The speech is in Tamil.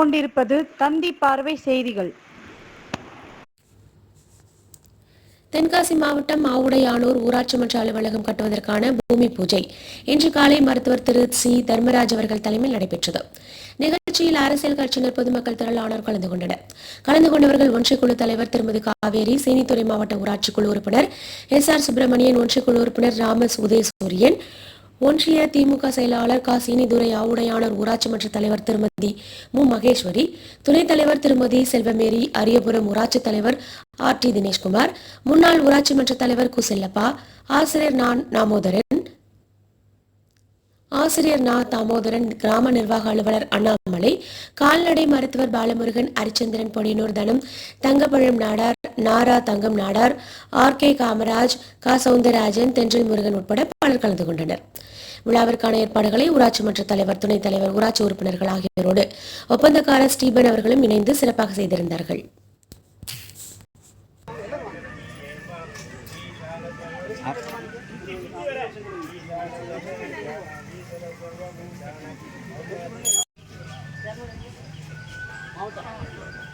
கொண்டிருப்பது தந்தி பார்வை செய்திகள். தென்காசி மாவட்டம் மாவுடையானூர் ஊராட்சி மன்ற அலுவலகம் கட்டுவதற்கான பூமி பூஜை இன்று காலை மருத்துவர் திரு சி. தர்மராஜ் அவர்கள் தலைமையில் நடைபெற்றது. நிகழ்ச்சியில் அரசியல் கட்சியினர் பொதுமக்கள் திரளானோர் கலந்து கொண்டனர். கலந்து கொண்டவர்கள் ஒன்றியக்குழு தலைவர் திருமதி காவேரி சேனித்துறை மாவட்ட ஊராட்சி குழு உறுப்பினர் எஸ். ஆர். சுப்பிரமணியன் ஒன்றியக்குழு உறுப்பினர் ராமஸ் உதயசூரியன் ஒன்றிய திமுக செயலாளர் கா சீனிதுரை ஆவுடையாளர் ஊராட்சி மன்ற தலைவர் திருமதி மு. மகேஸ்வரி துணைத் தலைவர் திருமதி செல்வமேரி அரியபுரம் ஊராட்சி தலைவர் ஆர். டி. தினேஷ்குமார் முன்னாள் ஊராட்சி மன்ற தலைவர் கு செல்லப்பா ஆசிரியர் நான் நாமோதரன் ஆசிரியர் நா. தாமோதரன் கிராம நிர்வாக அலுவலர் அண்ணாமலை கால்நடை மருத்துவர் பாலமுருகன் அரிச்சந்திரன் பொடியனூர் தனம் தங்கப்பழம் நாடார் நாரா தங்கம் நாடார் ஆர். கே. காமராஜ் கா. சவுந்தரராஜன் தென்றல் முருகன் உட்பட பலர் கலந்து கொண்டனர். விழாவிற்கான ஏற்பாடுகளை ஊராட்சி மன்ற தலைவர் துணைத் தலைவர் ஊராட்சி உறுப்பினர்கள் ஆகியோரோடு ஒப்பந்தக்காரர் ஸ்டீபன் அவர்களும் இணைந்து சிறப்பாக செய்திருந்தார்கள். மாவட்டம்